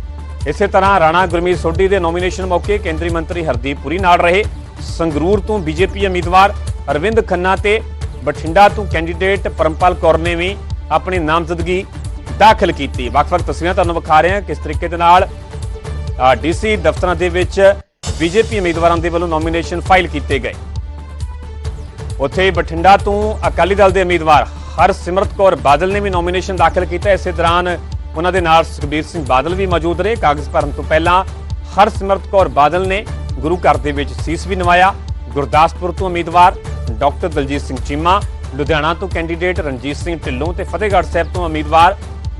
ਇਸੇ ਤਰ੍ਹਾਂ ਰਾਣਾ ਗੁਰਮੀਤ ਸੋਢੀ ਦੇ ਨੋਮੀਨੇਸ਼ਨ ਮੌਕੇ ਕੇਂਦਰੀ ਮੰਤਰੀ ਹਰਦੀਪ ਪੁਰੀ ਨਾਲ ਰਹੇ। ਸੰਗਰੂਰ ਤੋਂ ਬੀਜੇਪੀ ਉਮੀਦਵਾਰ ਅਰਵਿੰਦ ਖੰਨਾ ਤੇ ਬਠਿੰਡਾ ਤੋਂ ਕੈਂਡੀਡੇਟ ਪਰਮਪਾਲ ਕੌਰ ਨੇ ਵੀ ਆਪਣੀ ਨਾਮਜ਼ਦਗੀ ਦਾਖਲ ਕੀਤੀ। ਵੱਖ-ਵੱਖ ਤਸਵੀਰਾਂ ਤੁਹਾਨੂੰ ਵਿਖਾ ਰਹੇ ਹਾਂ। ਕਿਸ ਤਰੀਕੇ ਦੇ ਨਾਲ ਡੀਸੀ ਦਫ਼ਤਰਾਂ ਦੇ ਵਿੱਚ ਬੀਜੇਪੀ ਉਮੀਦਵਾਰਾਂ ਦੇ ਵੱਲੋਂ ਨੋਮੀਨੇਸ਼ਨ ਫਾਈਲ ਕੀਤੇ ਗਏ। ਉੱਥੇ ਬਠਿੰਡਾ ਤੋਂ ਅਕਾਲੀ ਦਲ ਦੇ ਉਮੀਦਵਾਰ ਹਰਸਿਮਰਤ ਕੌਰ ਬਾਦਲ ਨੇ ਵੀ ਨੋਮੀਨੇਸ਼ਨ ਦਾਖਲ ਕੀਤਾ। ਇਸੇ ਦੌਰਾਨ ਉਹਨਾਂ ਦੇ ਨਾਲ ਸੁਖਬੀਰ ਸਿੰਘ ਬਾਦਲ ਵੀ ਮੌਜੂਦ ਰਹੇ। ਕਾਗਜ਼ ਭਰਨ ਤੋਂ ਪਹਿਲਾਂ ਹਰਸਿਮਰਤ ਕੌਰ ਬਾਦਲ ਨੇ ਗੁਰੂ ਘਰ ਦੇ ਵਿੱਚ ਸੀਸ ਵੀ ਨਵਾਇਆ। ਗੁਰਦਾਸਪੁਰ ਤੋਂ ਉਮੀਦਵਾਰ ਡਾਕਟਰ ਦਲਜੀਤ ਸਿੰਘ ਚੀਮਾ, ਲੁਧਿਆਣਾ ਤੋਂ ਕੈਂਡੀਡੇਟ ਰਣਜੀਤ ਸਿੰਘ ਢਿੱਲੋਂ ਤੇ ਫਤਿਹਗੜ੍ਹ ਸਾਹਿਬ ਤੋਂ ਉਮੀਦਵਾਰ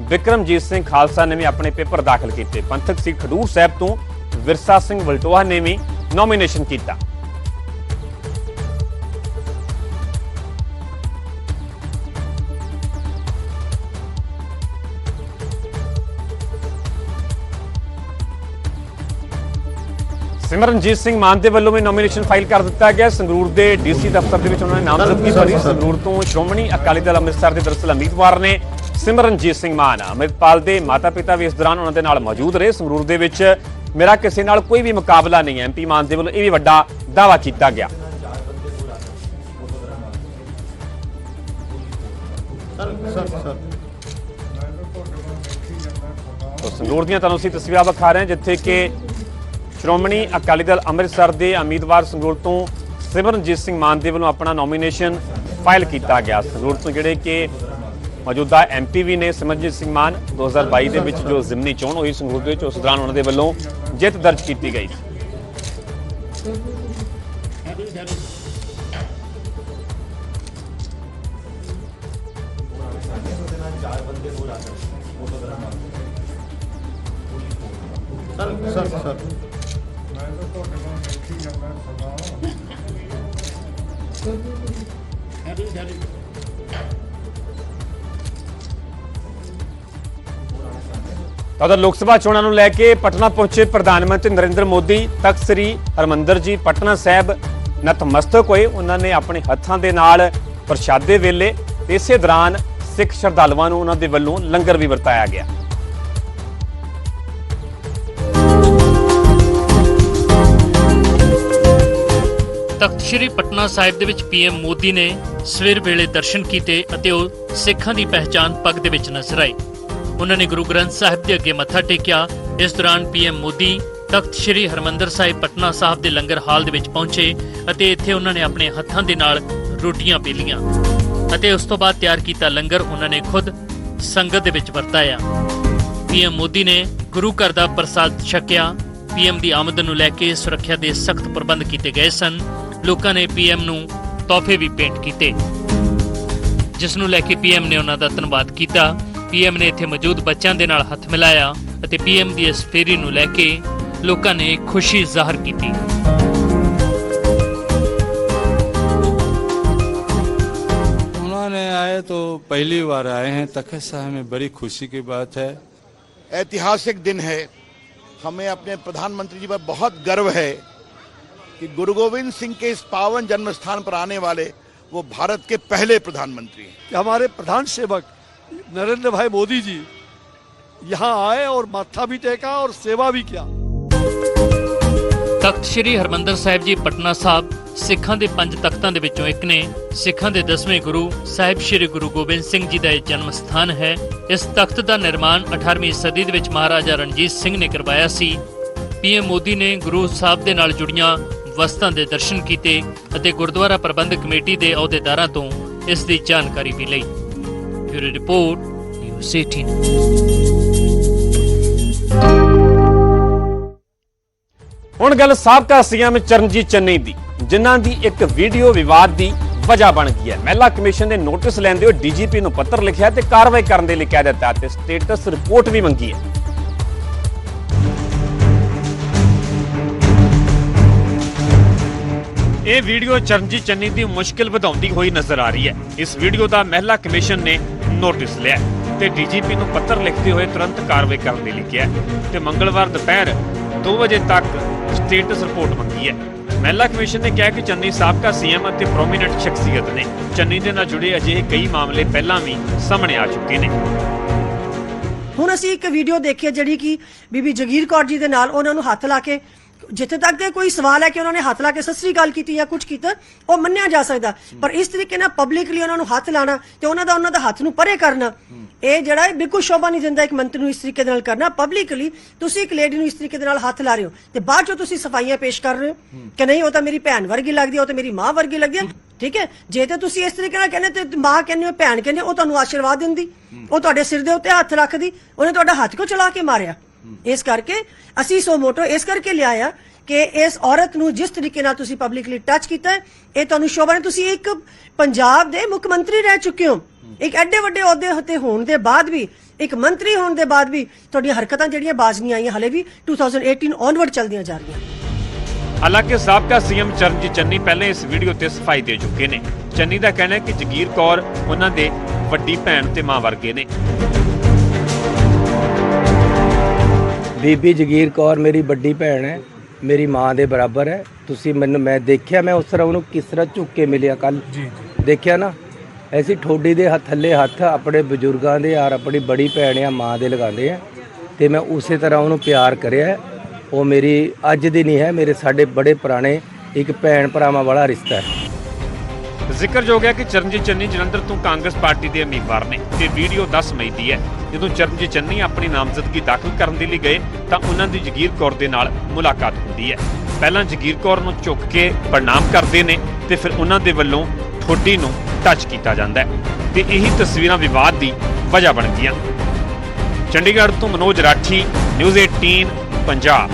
ਵਿਕਰਮਜੀਤ ਸਿੰਘ ਖਾਲਸਾ ਨੇ ਵੀ ਆਪਣੇ ਪੇਪਰ ਦਾਖਲ ਕੀਤੇ। ਪੰਥਕ ਸੀਟ ਖਡੂਰ ਸਾਹਿਬ ਤੋਂ ਵਿਰਸਾ ਸਿੰਘ ਵਲਟੋਹਾ ਨੇ ਵੀ ਨੋਮੀਨੇਸ਼ਨ ਕੀਤਾ। ਸਿਮਰਨਜੀਤ ਸਿੰਘ ਮਾਨ ਦੇ ਵੱਲੋਂ ਵੀ ਨੋਮੀਨੇਸ਼ਨ ਫਾਈਲ ਕਰ ਦਿੱਤਾ ਗਿਆ। ਸੰਗਰੂਰ ਦੇ ਡੀਸੀ ਦਫ਼ਤਰ ਦੇ ਵਿੱਚ ਉਹਨਾਂ ਨੇ ਨਾਮਜ਼ਦਗੀ ਭਰੀ ਸੰਗਰੂਰ ਤੋਂ ਸ਼੍ਰੋਮਣੀ ਅਕਾਲੀ ਦਲ ਅੰਮ੍ਰਿਤਸਰ ਦੇ ਦਰਅਸਲ ਉਮੀਦਵਾਰ ਨੇ ਸਿਮਰਨਜੀਤ ਸਿੰਘ ਮਾਨ। ਅੰਮ੍ਰਿਤਪਾਲ ਦੇ ਮਾਤਾ-ਪਿਤਾ ਵੀ ਇਸ ਦੌਰਾਨ ਉਹਨਾਂ ਦੇ ਨਾਲ ਮੌਜੂਦ ਰਹੇ। ਸੰਗਰੂਰ ਦੇ ਵਿੱਚ ਮੇਰਾ ਕਿਸੇ ਨਾਲ ਕੋਈ ਵੀ ਮੁਕਾਬਲਾ ਨਹੀਂ ਹੈ। ਐਮਪੀ ਮਾਨ ਦੇ ਵੱਲੋਂ ਇਹ ਵੀ ਵੱਡਾ ਦਾਅਵਾ ਕੀਤਾ ਗਿਆ। ਸੰਗਰੂਰ ਦੀਆਂ ਤੁਹਾਨੂੰ ਅਸੀਂ ਤਸਵੀਰਾਂ ਵਿਖਾ ਰਹੇ ਹਾਂ ਜਿੱਥੇ ਕਿ ਸ਼੍ਰੋਮਣੀ ਅਕਾਲੀ ਦਲ ਅੰਮ੍ਰਿਤਸਰ ਦੇ ਉਮੀਦਵਾਰ ਸੰਗਰੂਰ ਤੋਂ ਸਿਮਰਨਜੀਤ ਸਿੰਘ ਮਾਨ ਦੇ ਵੱਲੋਂ ਆਪਣਾ ਨੋਮੀਨੇਸ਼ਨ ਫਾਈਲ ਕੀਤਾ ਗਿਆ। ਸੰਗਰੂਰ ਤੋਂ ਜਿਹੜੇ ਕਿ ਮੌਜੂਦਾ ਐਮਪੀ ਵੀ ਨੇ ਸਿਮਰਨਜੀਤ ਸਿੰਘ ਮਾਨ 2022 ਦੇ ਵਿੱਚ ਜੋ ਜ਼ਿਮਨੀ ਚੋਣ ਹੋਈ ਸੰਗਰੂਰ ਦੇ ਵਿੱਚ, ਉਸ ਦੌਰਾਨ ਉਹਨਾਂ ਦੇ ਵੱਲੋਂ ਜਿੱਤ ਦਰਜ ਕੀਤੀ ਗਈ। ਤਾਂ ਲੋਕ ਸਭਾ ਚੋਣਾਂ ਨੂੰ ਲੈ ਕੇ ਪਟਨਾ ਪਹੁੰਚੇ ਪ੍ਰਧਾਨ ਮੰਤਰੀ ਨਰਿੰਦਰ ਮੋਦੀ, ਤਖਤ ਸ੍ਰੀ ਹਰਮੰਦਰ ਜੀ, ਪਟਨਾ ਸਾਹਿਬ ਨਤਮਸਤਕ ਹੋਏ। ਉਹਨਾਂ ਨੇ ਆਪਣੇ ਹੱਥਾਂ ਦੇ ਨਾਲ ਪ੍ਰਸ਼ਾਦੇ ਵੇਲੇ, ਇਸੇ ਦੌਰਾਨ ਸਿੱਖ ਸ਼ਰਧਾਲੂਆਂ ਨੂੰ ਉਹਨਾਂ ਦੇ ਵੱਲੋਂ ਲੰਗਰ ਵੀ ਵਰਤਾਇਆ ਗਿਆ। ਤਖਤ ਸ੍ਰੀ ਪਟਨਾ ਸਾਹਿਬ ਦੇ ਵਿੱਚ ਪੀਐਮ ਮੋਦੀ ਨੇ ਸਵੇਰ ਵੇਲੇ ਦਰਸ਼ਨ ਕੀਤੇ ਅਤੇ ਉਹ ਸਿੱਖਾਂ ਦੀ ਪਹਿਚਾਨ ਪੱਗ ਦੇ ਵਿੱਚ ਨਜ਼ਰ ਆਏ ਉਹਨਾਂ ਨੇ ਗੁਰੂ ਗ੍ਰੰਥ ਸਾਹਿਬ ਦੇ ਅੱਗੇ ਮੱਥਾ ਟੇਕਿਆ। ਇਸ ਦੌਰਾਨ ਪੀਐਮ ਮੋਦੀ ਤਖਤ ਸ੍ਰੀ ਹਰਮੰਦਰ ਸਾਹਿਬ ਪਟਨਾ ਸਾਹਿਬ ਦੇ ਲੰਗਰ ਹਾਲ ਦੇ ਵਿੱਚ ਪਹੁੰਚੇ ਅਤੇ ਇੱਥੇ ਉਹਨਾਂ ਨੇ ਆਪਣੇ ਹੱਥਾਂ ਦੇ ਨਾਲ ਰੋਟੀਆਂ ਪੀਲੀਆਂ ਅਤੇ ਉਸ ਤੋਂ ਬਾਅਦ ਤਿਆਰ ਕੀਤਾ ਲੰਗਰ ਉਹਨਾਂ ਨੇ ਖੁਦ ਸੰਗਤ ਦੇ ਵਿੱਚ ਵਰਤਾਇਆ। ਪੀਐਮ ਮੋਦੀ ਨੇ ਗੁਰੂ ਘਰ ਦਾ ਪ੍ਰਸਾਦ ਛਕਿਆ। ਪੀਐਮ ਦੀ ਆਮਦ ਨੂੰ ਲੈ ਕੇ ਸੁਰੱਖਿਆ ਦੇ ਸਖਤ ਪ੍ਰਬੰਧ ਕੀਤੇ ਗਏ ਸਨ। ਲੋਕਾਂ ਨੇ ਪੀਐਮ ਨੂੰ ਤੋਹਫੇ ਵੀ ਭੇਂਟ ਕੀਤੇ ਜਿਸ ਨੂੰ ਲੈ ਕੇ ਪੀਐਮ ਨੇ ਉਹਨਾਂ ਦਾ ਧੰਨਵਾਦ ਕੀਤਾ ਪੀਐਮ ਨੇ ਇੱਥੇ ਮੌਜੂਦ ਬੱਚਿਆਂ ਦੇ ਨਾਲ ਹੱਥ ਮਿਲਾਇਆ ਅਤੇ ਪੀਐਮ ਦੀ ਇਸ ਫੇਰੀ ਨੂੰ ਲੈ ਕੇ ਲੋਕਾਂ ਨੇ ਖੁਸ਼ੀ ਜ਼ਾਹਰ ਕੀਤੀ उन्होंने आए तो पहली बार आए हैं तखत साहब में बड़ी खुशी की बात है ऐतिहासिक दिन है हमें अपने प्रधानमंत्री जी पर बहुत गर्व है कि गुरु गोविंद सिंह के इस पावन जन्म स्थान पर आने वाले वो भारत के पहले प्रधानमंत्री हैं कि हमारे प्रधान सेवक नरेंद्र भाई मोदी जी यहाँ आए और माथा भी टेका और सेवा भी किया ਤਖਤ ਸ੍ਰੀ ਹਰਮੰਦਰ ਸਾਹਿਬ ਜੀ ਪਟਨਾ ਸਾਹਿਬ ਸਿੱਖਾਂ ਦੇ ਪੰਜ ਤਖਤਾਂ ਦੇ ਵਿੱਚੋਂ ਇੱਕ ਨੇ ਸਿੱਖਾਂ ਦੇ 10ਵੇਂ ਗੁਰੂ ਸਾਹਿਬ ਸ੍ਰੀ ਗੁਰੂ ਗੋਬਿੰਦ ਸਿੰਘ ਜੀ ਦਾ ਇਹ ਜਨਮ ਸਥਾਨ ਹੈ ਇਸ ਤਖਤ ਦਾ ਨਿਰਮਾਣ 18ਵੀਂ ਸਦੀ ਦੇ ਵਿੱਚ ਮਹਾਰਾਜਾ ਰਣਜੀਤ ਸਿੰਘ ਨੇ ਕਰਵਾਇਆ ਸੀ ਪੀਐਮ ਮੋਦੀ ਨੇ ਗੁਰੂ ਸਾਹਿਬ ਦੇ ਨਾਲ ਜੁੜੀਆਂ ਵਸਤਾਂ ਦੇ ਦਰਸ਼ਨ ਕੀਤੇ ਅਤੇ ਗੁਰਦੁਆਰਾ ਪ੍ਰਬੰਧਕ ਕਮੇਟੀ ਦੇ ਅਹੁਦੇਦਾਰਾਂ ਤੋਂ ਇਸ ਦੀ ਜਾਣਕਾਰੀ ਵੀ ਲਈ। ਬਿਊਰੋ ਰਿਪੋਰਟ, ਨਿਊਜ਼ 18 ਹੁਣ ਗੱਲ ਸਾਬਕਾ ਸੀਐਮ ਚਰਨਜੀਤ ਚੰਨੀ ਦੀ, ਜਿਨ੍ਹਾਂ ਦੀ ਇੱਕ ਵੀਡੀਓ ਵਿਵਾਦ ਦੀ ਵਜ੍ਹਾ ਬਣ ਗਈ ਹੈ। ਮਹਿਲਾ ਕਮਿਸ਼ਨ ਨੇ ਨੋਟਿਸ ਲੈਂਦੇ ਹੋਏ ਡੀਜੀਪੀ ਨੂੰ ਪੱਤਰ ਲਿਖਿਆ ਤੇ ਕਾਰਵਾਈ ਕਰਨ ਦੇ ਲਈ ਕਹਿ ਦਿੱਤਾ ਤੇ ਸਟੇਟਸ ਰਿਪੋਰਟ ਵੀ ਮੰਗੀ ਹੈ। ਇਹ ਵੀਡੀਓ ਚਰਨਜੀਤ ਚੰਨੀ ਦੀ ਮੁਸ਼ਕਿਲ ਵਧਾਉਂਦੀ ਹੋਈ ਨਜ਼ਰ ਆ ਰਹੀ ਹੈ। ਇਸ ਵੀਡੀਓ ਦਾ ਮਹਿਲਾ ਕਮਿਸ਼ਨ ਨੇ ਨੋਟਿਸ ਲਿਆ ਤੇ ਡੀਜੀਪੀ ਨੂੰ ਪੱਤਰ ਲਿਖਦੇ ਹੋਏ ਤੁਰੰਤ ਕਾਰਵਾਈ ਕਰਨ ਦੇ ਲਈ ਕਿਹਾ ਤੇ ਮੰਗਲਵਾਰ ਦੁਪਹਿਰ 2 ਵਜੇ ਤੱਕ ਸਟੇਟਸ ਰਿਪੋਰਟ ਮੰਗੀ ਹੈ। ਮਹਿਲਾ ਕਮਿਸ਼ਨ ਨੇ ਕਿਹਾ ਕਿ ਚੰਨੀ ਸਾਬਕਾ ਸੀਐਮ ਅਤੇ ਪ੍ਰੋਮਿਨੈਂਟ ਸ਼ਖਸੀਅਤ ਨੇ। ਚੰਨੀ ਦੇ ਨਾਲ ਜੁੜੇ ਅਜਿਹੇ ਕਈ ਮਾਮਲੇ ਪਹਿਲਾਂ ਵੀ ਸਾਹਮਣੇ ਆ ਚੁੱਕੇ ਨੇ। ਹੁਣ ਅਸੀਂ ਇੱਕ ਵੀਡੀਓ ਦੇਖੀ ਜਿਹੜੀ ਕਿ ਬੀਬੀ ਜਗੀਰ ਕੌਰ ਜੀ ਦੇ ਨਾਲ ਉਹਨਾਂ ਨੂੰ ਹੱਥ ਲਾ ਕੇ ਜਿੱਥੇ ਤੱਕ ਤੇ ਕੋਈ ਸਵਾਲ ਹੈ ਕਿ ਉਹਨਾਂ ਨੇ ਹੱਥ ਲਾ ਕੇ ਸਤਿ ਗੱਲ ਕੀਤੀ ਜਾਂ ਕੁਝ ਕੀਤਾ ਉਹ ਮੰਨਿਆ ਜਾ ਸਕਦਾ। ਪਰ ਇਸ ਤਰੀਕੇ ਨਾਲ ਪਬਲਿਕਲੀ ਉਹਨਾਂ ਨੂੰ ਹੱਥ ਲਾਣਾ ਤੇ ਉਹਨਾਂ ਦਾ ਉਹਨਾਂ ਦਾ ਹੱਥ ਨੂੰ ਪਰੇ ਕਰਨਾ ਇਹ ਜਿਹੜਾ ਹੈ ਬਿਲਕੁਲ ਸ਼ੋਭਾ ਨਹੀਂ ਦਿੰਦਾ ਇੱਕ ਮੰਤਰੀ ਨੂੰ ਇਸ ਤਰੀਕੇ ਦੇ ਨਾਲ ਕਰਨਾ। ਪਬਲਿਕਲੀ ਤੁਸੀਂ ਇੱਕ ਲੇਡੀ ਨੂੰ ਇਸ ਤਰੀਕੇ ਦੇ ਨਾਲ ਹੱਥ ਲਾ ਰਹੇ ਹੋ ਤੇ ਬਾਅਦ ਚੋਂ ਤੁਸੀਂ ਸਫਾਈਆਂ ਪੇਸ਼ ਕਰ ਰਹੇ ਹੋ ਕਿ ਨਹੀਂ ਉਹ ਤਾਂ ਮੇਰੀ ਭੈਣ ਵਰਗੀ ਲੱਗਦੀ ਹੈ ਉਹ ਤਾਂ ਮੇਰੀ ਮਾਂ ਵਰਗੀ ਲੱਗਦੀ ਹੈ। ਠੀਕ ਹੈ? ਜੇ ਤੇ ਤੁਸੀਂ ਇਸ ਤਰੀਕੇ ਨਾਲ ਕਹਿੰਦੇ ਤੇ ਮਾਂ ਕਹਿੰਦੇ ਹੋ ਭੈਣ ਕਹਿੰਦੇ ਹੋ, ਉਹ ਤੁਹਾਨੂੰ ਆਸ਼ੀਰਵਾਦ ਦਿੰਦੀ ਉਹ ਤੁਹਾਡੇ ਸਿਰ ਦੇ ਉੱਤੇ ਹੱਥ ਰੱਖਦੀ ਉਹਨੇ ਤੁਹਾਡਾ ਹੱਥ ਕਿਉਂ ਚਲਾ ਕੇ ਮਾਰਿਆ? ਇਸ ਕਰਕੇ ਅਸੀਂ ਸੋ ਮੋਟੋ ਇਸ ਕਰਕੇ ਲਿਆਇਆ ਕਿ ਇਸ ਔਰਤ ਨੂੰ ਜਿਸ ਤਰੀਕੇ ਨਾਲ ਤੁਸੀਂ ਪਬਲਿਕਲੀ ਟੱਚ ਕੀਤਾ, ਇਹ ਤੁਹਾਨੂੰ ਸ਼ੋਭਾ ਨੇ ਤੁਸੀਂ ਇੱਕ ਪੰਜਾਬ ਦੇ ਮੁੱਖ ਮੰਤਰੀ ਰਹਿ ਚੁੱਕੇ ਹੋ। ਇੱਕ ਐਡੇ ਵੱਡੇ ਅਹੁਦੇ ਉੱਤੇ ਹੋਣ ਦੇ ਬਾਅਦ ਵੀ, ਇੱਕ ਮੰਤਰੀ ਹੋਣ ਦੇ ਬਾਅਦ ਵੀ ਤੁਹਾਡੀਆਂ ਹਰਕਤਾਂ ਜਿਹੜੀਆਂ ਬਾਜ਼ ਨਹੀਂ ਆਈਆਂ ਹਲੇ ਵੀ 2018 ਔਨਵਰਡ ਚੱਲਦੀਆਂ ਜਾ ਰਹੀਆਂ। ਹਾਲਾਂਕਿ ਸਾਬਕਾ ਸੀਐਮ ਚਰਨਜੀਤ ਚੰਨੀ ਪਹਿਲੇ ਇਸ ਵੀਡੀਓ ਤੇ ਸਫ਼ਾਈ ਦੇ ਚੁੱਕੇ ਨੇ। ਚੰਨੀ ਦਾ ਕਹਿਣਾ ਹੈ ਕਿ ਜਗੀਰ ਕੌਰ ਉਹਨਾਂ ਦੇ ਵੱਡੀ ਭੈਣ ਤੇ ਮਾਂ ਵਰਗੇ ਨੇ। ਬੀਬੀ ਜਗੀਰ ਕੌਰ ਮੇਰੀ ਵੱਡੀ ਭੈਣ ਹੈ ਮੇਰੀ ਮਾਂ ਦੇ ਬਰਾਬਰ ਹੈ। ਤੁਸੀਂ ਮੈਨੂੰ ਮੈਂ ਦੇਖਿਆ ਮੈਂ ਉਸ ਤਰ੍ਹਾਂ ਉਹਨੂੰ ਕਿਸ ਤਰ੍ਹਾਂ ਝੁੱਕ ਕੇ ਮਿਲਿਆ ਕੱਲ ਜੀ ਦੇਖਿਆ ਨਾ? ਐਸੀ ਠੋਡੀ ਦੇ ਹੱਥ ਥੱਲੇ ਹੱਥ ਆਪਣੇ ਬਜ਼ੁਰਗਾਂ ਦੇ ਔਰ ਆਪਣੀ ਬੜੀ ਭੈਣ ਆ ਮਾਂ ਦੇ ਲਗਾਉਂਦੇ ਆ। ਤੇ ਮੈਂ ਉਸੇ ਤਰ੍ਹਾਂ ਉਹਨੂੰ ਪਿਆਰ ਕਰਿਆ। ਉਹ ਮੇਰੀ ਅੱਜ ਦੀ ਨਹੀਂ ਹੈ ਮੇਰੇ ਸਾਡੇ ਬੜੇ ਪੁਰਾਣੇ ਇੱਕ ਭੈਣ ਭਰਾਵਾਂ ਵਾਲਾ ਰਿਸ਼ਤਾ ਹੈ। ਜ਼ਿਕਰਯੋਗ ਹੈ ਕਿ ਚਰਨਜੀਤ ਚੰਨੀ ਜਲੰਧਰ ਤੋਂ ਕਾਂਗਰਸ ਪਾਰਟੀ ਦੇ ਉਮੀਦਵਾਰ ਨੇ ਤੇ ਵੀਡੀਓ 10 ਮਈ ਦੀ ਹੈ। ਜਦੋਂ ਚਰਨਜੀਤ ਚੰਨੀ ਆਪਣੀ ਨਾਮਜ਼ਦਗੀ ਦਾਖਲ ਕਰਨ ਦੇ ਲਈ ਗਏ, ਤਾਂ ਉਹਨਾਂ ਦੀ ਜਗੀਰ ਕੌਰ ਦੇ ਨਾਲ ਮੁਲਾਕਾਤ ਹੁੰਦੀ ਹੈ। ਪਹਿਲਾਂ ਜਗੀਰ ਕੌਰ ਨੂੰ ਝੁੱਕ ਕੇ ਪ੍ਰਣਾਮ ਕਰਦੇ ਨੇ ਤੇ ਫਿਰ ਉਹਨਾਂ ਦੇ ਵੱਲੋਂ ਠੋਡੀ ਨੂੰ ਟੱਚ ਕੀਤਾ ਜਾਂਦਾ ਹੈ ਤੇ ਇਹੀ ਤਸਵੀਰਾਂ ਵਿਵਾਦ ਦੀ ਵਜ੍ਹਾ ਬਣ ਗਈਆਂ। ਚੰਡੀਗੜ੍ਹ ਤੋਂ ਮਨੋਜ ਰਾਠੀ ਨਿਊਜ਼ 18 ਪੰਜਾਬ।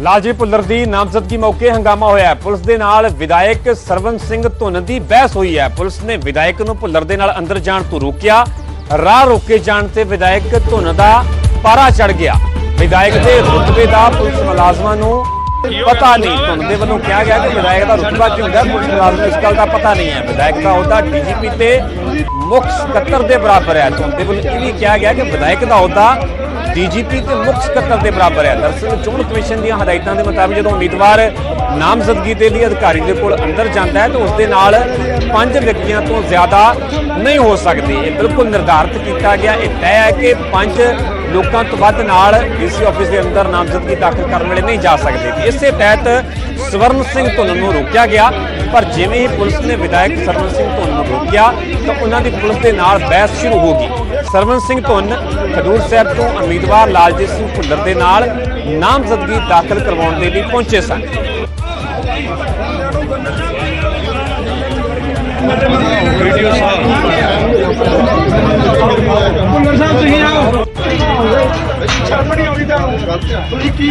ਲਾਲਜੀ ਭੁੱਲਰ ਦੀ ਨਾਮਜ਼ਦਗੀ ਮੌਕੇ ਹੰਗਾਮਾ ਹੋਇਆ ਪੁਲਿਸ ਦੇ ਨਾਲ ਵਿਧਾਇਕ ਸਰਵਨ ਸਿੰਘ ਧੁੰਨ ਦੀ ਬਹਿਸ ਹੋਈ ਹੈ। ਪੁਲਿਸ ਨੇ ਵਿਧਾਇਕ ਨੂੰ ਭੁੱਲਰ ਦੇ ਨਾਲ ਅੰਦਰ ਜਾਣ ਤੋਂ ਰੋਕਿਆ। ਰਾਹ ਰੋਕੇ ਜਾਣ ਤੇ ਵਿਧਾਇਕ ਧੁੰਨ ਦਾ ਪਾਰਾ ਚੜ ਗਿਆ। ਵਿਧਾਇਕ ਦੇ ਰੁਤਬੇ ਦਾ ਪੁਲਿਸ ਮੁਲਾਜ਼ਮਾਂ ਨੂੰ ਪਤਾ ਨਹੀਂ। ਧੁੰਨ ਦੇ ਵੱਲੋਂ ਕਿਹਾ ਗਿਆ ਕਿ ਵਿਧਾਇਕ ਦਾ ਰੁਤਬਾ ਕੀ ਹੁੰਦਾ ਪੁਲਿਸ ਮੁਲਾਜ਼ਮ ਇਸ ਗੱਲ ਦਾ ਪਤਾ ਨਹੀਂ ਹੈ। ਵਿਧਾਇਕ ਦਾ ਅਹੁਦਾ ਡੀਜੀਪੀ ਤੇ ਮੁੱਖ ਸਕੱਤਰ ਦੇ ਬਰਾਬਰ ਹੈ। ਧੁੰਨ ਦੇ ਵੱਲੋਂ ਇਹ ਵੀ ਕਿਹਾ ਗਿਆ ਕਿ ਵਿਧਾਇਕ ਦਾ ਅਹੁਦਾ ਡੀਜੀਪੀ ਤੇ ਮੁੱਖ ਸਕੱਤਰ ਦੇ ਬਰਾਬਰ ਹੈ। ਦਰਅਸਲ ਚੋਣ ਕਮਿਸ਼ਨ ਦੀਆਂ ਹਦਾਇਤਾਂ ਦੇ ਮੁਤਾਬਿਕ ਜਦੋਂ ਉਮੀਦਵਾਰ ਨਾਮਜ਼ਦਗੀ ਦੇ ਲਈ ਅਧਿਕਾਰੀ ਦੇ ਕੋਲ ਅੰਦਰ ਜਾਂਦਾ ਹੈ, ਤਾਂ ਉਸ ਦੇ ਨਾਲ ਪੰਜ ਵਿਅਕਤੀਆਂ ਤੋਂ ਜ਼ਿਆਦਾ ਨਹੀਂ ਹੋ ਸਕਦੇ। ਇਹ ਬਿਲਕੁਲ ਨਿਰਧਾਰਿਤ ਕੀਤਾ ਗਿਆ। ਇਹ ਤੈਅ ਹੈ ਕਿ ਪੰਜ ਲੋਕਾਂ ਤੋਂ ਵੱਧ ਨਾਲ ਡੀਸੀ ਆਫਿਸ ਦੇ ਅੰਦਰ ਨਾਮਜ਼ਦਗੀ ਦਾਖਲ ਕਰਨ ਵੇਲੇ ਨਹੀਂ ਜਾ ਸਕਦੇ। ਇਸੇ ਤਹਿਤ ਸਵਰਨ ਸਿੰਘ ਧੁੰਨ ਨੂੰ ਰੋਕਿਆ ਗਿਆ। ਪਰ ਜਿਵੇਂ ਹੀ ਪੁਲਿਸ ਨੇ ਵਿਧਾਇਕ ਸਰਵਨ ਸਿੰਘ ਧੁੰਨ ਨੂੰ ਰੋਕਿਆ ਤਾਂ ਉਹਨਾਂ ਦੀ ਪੁਲਿਸ ਦੇ ਨਾਲ ਬਹਿਸ ਸ਼ੁਰੂ ਹੋ ਗਈ। ਸਰਵਨ ਸਿੰਘ ਧੁੰਨ ਖਡੂਰ ਸਾਹਿਬ ਤੋਂ ਉਮੀਦਵਾਰ ਲਾਲਜੀਤ ਸਿੰਘ ਭੁੱਲਰ ਦੇ ਨਾਲ ਨਾਮਜ਼ਦਗੀ ਦਾਖਲ ਕਰਵਾਉਣ ਦੇ ਲਈ ਪਹੁੰਚੇ ਸਨ। ਕੀ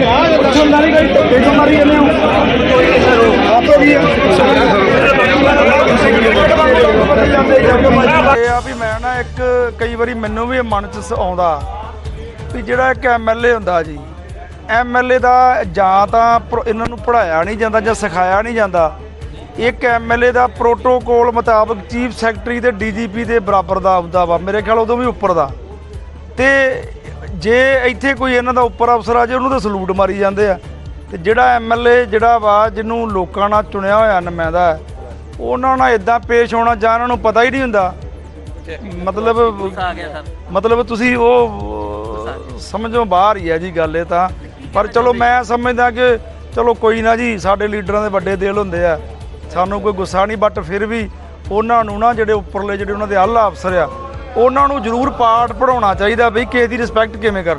ਆ ਵੀ ਮੈਂ ਨਾ ਇੱਕ ਕਈ ਵਾਰੀ ਮੈਨੂੰ ਵੀ ਮਨ ਚ ਆਉਂਦਾ ਵੀ ਜਿਹੜਾ ਇੱਕ ਐਮਐਲਏ ਹੁੰਦਾ ਜੀ ਐਮਐਲਏ ਦਾ ਜਾਂ ਤਾਂ ਇਹਨਾਂ ਨੂੰ ਪੜਾਇਆ ਨਹੀਂ ਜਾਂਦਾ ਜਾਂ ਸਿਖਾਇਆ ਨਹੀਂ ਜਾਂਦਾ, ਇੱਕ ਐਮਐਲਏ ਦਾ ਪ੍ਰੋਟੋਕੋਲ ਮੁਤਾਬਕ ਚੀਫ ਸੈਕਟਰੀ ਤੇ ਡੀਜੀਪੀ ਦੇ ਬਰਾਬਰ ਦਾ ਅਹੁਦਾ ਵਾ, ਮੇਰੇ ਖਿਆਲ ਉਦੋਂ ਵੀ ਉੱਪਰ ਦਾ। ਤੇ ਜੇ ਇੱਥੇ ਕੋਈ ਇਹਨਾਂ ਦਾ ਉੱਪਰ ਅਫਸਰ ਆ ਜੇ ਉਹਨੂੰ ਤਾਂ ਸਲੂਟ ਮਾਰੀ ਜਾਂਦੇ ਆ। ਤੇ ਜਿਹੜਾ ਐਮਐਲਏ ਜਿਹੜਾ ਵਾ ਜਿਹਨੂੰ ਲੋਕਾਂ ਨਾਲ ਚੁਣਿਆ ਹੋਇਆ ਨੁਮਾਇੰਦਾ ਉਹਨਾਂ ਨਾਲ ਇਦਾਂ ਪੇਸ਼ ਹੋਣਾ ਜਾਂ ਉਹਨਾਂ ਨੂੰ ਪਤਾ ਹੀ ਨਹੀਂ ਹੁੰਦਾ। ਮਤਲਬ ਮਤਲਬ ਤੁਸੀਂ ਉਹ ਸਮਝੋ ਬਾਹਰ ਹੀ ਹੈ ਜੀ ਗੱਲ ਇਹ ਤਾਂ। ਪਰ ਚਲੋ ਮੈਂ ਸਮਝਦਾ ਕਿ ਚਲੋ ਕੋਈ ਨਾ ਜੀ ਸਾਡੇ ਲੀਡਰਾਂ ਦੇ ਵੱਡੇ ਦਿਲ ਹੁੰਦੇ ਆ। ਸਾਨੂੰ ਕੋਈ ਗੁੱਸਾ ਨਹੀਂ ਬਟ ਫਿਰ ਵੀ ਉਹਨਾਂ ਨੂੰ ਨਾ ਜਿਹੜੇ ਉੱਪਰਲੇ ਜਿਹੜੇ ਉਹਨਾਂ ਦੇ ਆਲਾ ਅਫਸਰ ਆ ਉਹਨਾਂ ਨੂੰ ਜ਼ਰੂਰ ਪਾਠ ਪੜਾਉਣਾ ਚਾਹੀਦਾ ਬਈ ਕਿਸੇ ਦੀ ਰਿਸਪੈਕਟ ਕਿਵੇਂ ਕਰਨੀ।